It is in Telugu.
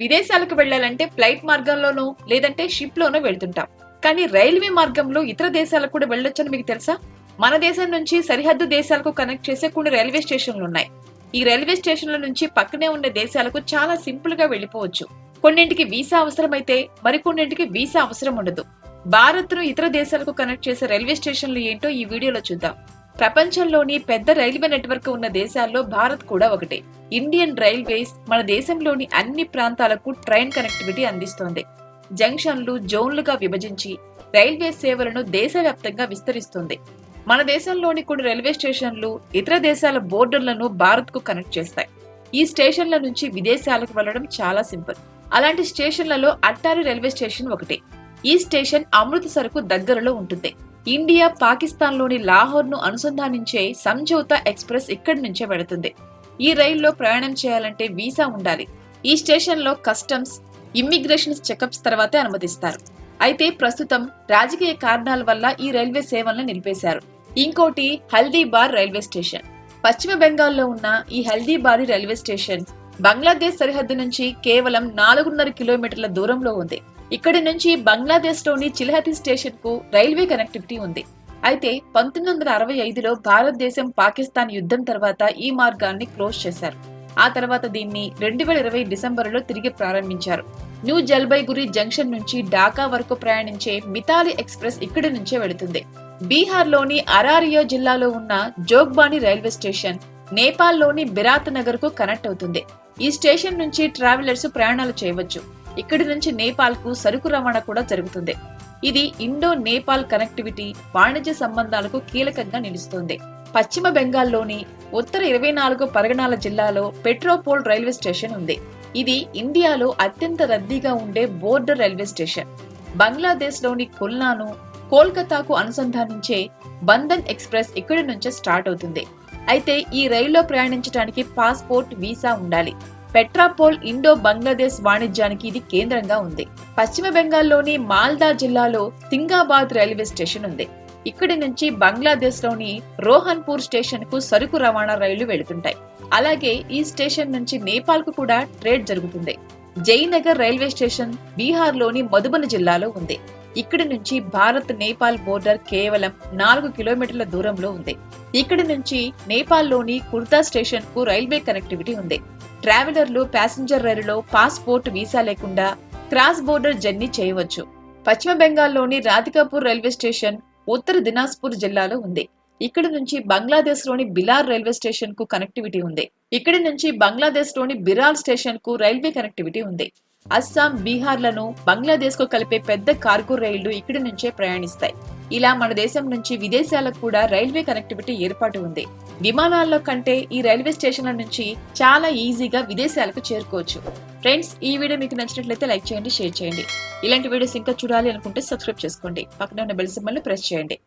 విదేశాలకు వెళ్ళాలంటే ఫ్లైట్ మార్గంలోనో లేదంటే షిప్ లోనో వెళ్తుంటాం. కానీ రైల్వే మార్గంలో ఇతర దేశాలకు కూడా వెళ్ళొచ్చని మీకు తెలుసా? మన దేశం నుంచి సరిహద్దు దేశాలకు కనెక్ట్ చేసే కొన్ని రైల్వే స్టేషన్లు ఉన్నాయి. ఈ రైల్వే స్టేషన్ల నుంచి పక్కనే ఉన్న దేశాలకు చాలా సింపుల్గా వెళ్ళిపోవచ్చు. కొన్నింటికి వీసా అవసరమైతే మరికొన్నింటికి వీసా అవసరం ఉండదు. భారత్ను ఇతర దేశాలకు కనెక్ట్ చేసే రైల్వే స్టేషన్లు ఏంటో ఈ వీడియోలో చూద్దాం. ప్రపంచంలోని పెద్ద రైల్వే నెట్వర్క్ ఉన్న దేశాల్లో భారత్ కూడా ఒకటే. ఇండియన్ రైల్వేస్ మన దేశంలోని అన్ని ప్రాంతాలకు ట్రైన్ కనెక్టివిటీ అందిస్తోంది. జంక్షన్లు జోన్లుగా విభజించి రైల్వే సేవలను దేశవ్యాప్తంగా విస్తరిస్తుంది. మన దేశంలోని కొన్ని రైల్వే స్టేషన్లు ఇతర దేశాల బోర్డర్లను భారత్కు కనెక్ట్ చేస్తాయి. ఈ స్టేషన్ల నుంచి విదేశాలకు వెళ్ళడం చాలా సింపుల్. అలాంటి స్టేషన్లలో అట్టారి రైల్వే స్టేషన్ ఒకటి. ఈ స్టేషన్ అమృత్సర్కు దగ్గరలో ఉంటుంది. ఇండియా పాకిస్తాన్లోని లాహోర్ను అనుసంధానించే సంజౌతా ఎక్స్ప్రెస్ ఇక్కడి నుంచే వెళుతుంది. ఈ రైల్లో ప్రయాణం చేయాలంటే వీసా ఉండాలి. ఈ స్టేషన్లో కస్టమ్స్ ఇమ్మిగ్రేషన్ చెకప్స్ తర్వాతే అనుమతిస్తారు. అయితే ప్రస్తుతం రాజకీయ కారణాల వల్ల ఈ రైల్వే సేవలను నిలిపేశారు. ఇంకోటి హల్దీబార్ రైల్వే స్టేషన్. పశ్చిమ బెంగాల్లో ఉన్న ఈ హల్దీబారి రైల్వే స్టేషన్ బంగ్లాదేశ్ సరిహద్దు నుంచి కేవలం నాలుగున్నర కిలోమీటర్ల దూరంలో ఉంది. ఇక్కడి నుంచి బంగ్లాదేశ్లోని చిల్హతి స్టేషన్కు రైల్వే కనెక్టివిటీ ఉంది. అయితే పంతొమ్మిది వందల అరవై ఐదులో భారతదేశం పాకిస్తాన్ యుద్ధం తర్వాత ఈ మార్గాన్ని క్లోజ్ చేశారు. ఆ తర్వాత దీన్ని రెండు వేల ఇరవై డిసెంబరులో తిరిగి ప్రారంభించారు. న్యూ జల్పైగురి జంక్షన్ నుంచి ఢాకా వరకు ప్రయాణించే మితాలి ఎక్స్ప్రెస్ ఇక్కడి నుంచే వెళుతుంది. బీహార్లోని అరారియో జిల్లాలో ఉన్న జోగ్బాని రైల్వే స్టేషన్ నేపాల్లోని బిరాత్ నగర్కు కనెక్ట్ అవుతుంది. ఈ స్టేషన్ నుంచి ట్రావెలర్స్ ప్రయాణాలు చేయవచ్చు. ఇక్కడి నుంచి నేపాల్కు సరుకు రవాణా కూడా జరుగుతుంది. ఇది ఇండో నేపాల్ కనెక్టివిటీ వాణిజ్య సంబంధాలకు కీలకంగా నిలుస్తుంది. పశ్చిమ బెంగాల్లోని ఉత్తర ఇరవై నాలుగు పరగణాల జిల్లాలో పెట్రోపోల్ రైల్వే స్టేషన్ ఉంది. ఇది ఇండియాలో అత్యంత రద్దీగా ఉండే బోర్డర్ రైల్వే స్టేషన్. బంగ్లాదేశ్లోని ఖుల్నాను కోల్కతాకు అనుసంధానించే బంధన్ ఎక్స్ప్రెస్ ఇక్కడి నుంచే స్టార్ట్ అవుతుంది. అయితే ఈ రైల్లో ప్రయాణించడానికి పాస్పోర్ట్ వీసా ఉండాలి. పెట్రాపోల్ ఇండో బంగ్లాదేశ్ వాణిజ్యానికి ఇది కేంద్రంగా ఉంది. పశ్చిమ బెంగాల్లోని మాల్దా జిల్లాలో సింగాబాద్ రైల్వే స్టేషన్ ఉంది. ఇక్కడి నుంచి బంగ్లాదేశ్లోని రోహన్పూర్ స్టేషన్కు సరుకు రవాణా రైళ్ళు వెళుతుంటాయి. అలాగే ఈ స్టేషన్ నుంచి నేపాల్కు కూడా ట్రేడ్ జరుగుతుంది. జయనగర్ రైల్వే స్టేషన్ బీహార్లోని జిల్లాలో ఉంది. ఇక్కడి నుంచి భారత్ నేపాల్ బోర్డర్ కేవలం నాలుగు కిలోమీటర్ల దూరంలో ఉంది. ఇక్కడి నుంచి నేపాల్లోని కుర్తా స్టేషన్కు రైల్వే కనెక్టివిటీ ఉంది. ట్రావెలర్లు ప్యాసింజర్ రైలులో పాస్పోర్ట్ వీసా లేకుండా క్రాస్ బోర్డర్ జర్నీ చేయవచ్చు. పశ్చిమ బెంగాల్లోని రాధికాపూర్ రైల్వే స్టేషన్ ఉత్తర దినాజ్పూర్ జిల్లాలో ఉంది. ఇక్కడి నుంచి బంగ్లాదేశ్లోని బిలార్ రైల్వే స్టేషన్కు కనెక్టివిటీ ఉంది. ఇక్కడి నుంచి బంగ్లాదేశ్లోని బిరాల్ స్టేషన్కు రైల్వే కనెక్టివిటీ ఉంది. అస్సాం బీహార్లను బంగ్లాదేశ్కు కలిపే పెద్ద కార్గో రైళ్ళు ఇక్కడి నుంచే ప్రయాణిస్తాయి. ఇలా మన దేశం నుంచి విదేశాలకు కూడా రైల్వే కనెక్టివిటీ ఏర్పాటు ఉంది. విమానాల్లో కంటే ఈ రైల్వే స్టేషన్ల నుంచి చాలా ఈజీగా విదేశాలకు చేరుకోవచ్చు. ఫ్రెండ్స్ ఈ వీడియో మీకు నచ్చినట్లయితే లైక్ చేయండి షేర్ చేయండి. ఇలాంటి వీడియోస్ ఇంకా చూడాలి అనుకుంటే సబ్స్క్రైబ్ చేసుకోండి. పక్కన ఉన్న బెల్ సింబల్ ప్రెస్ చేయండి.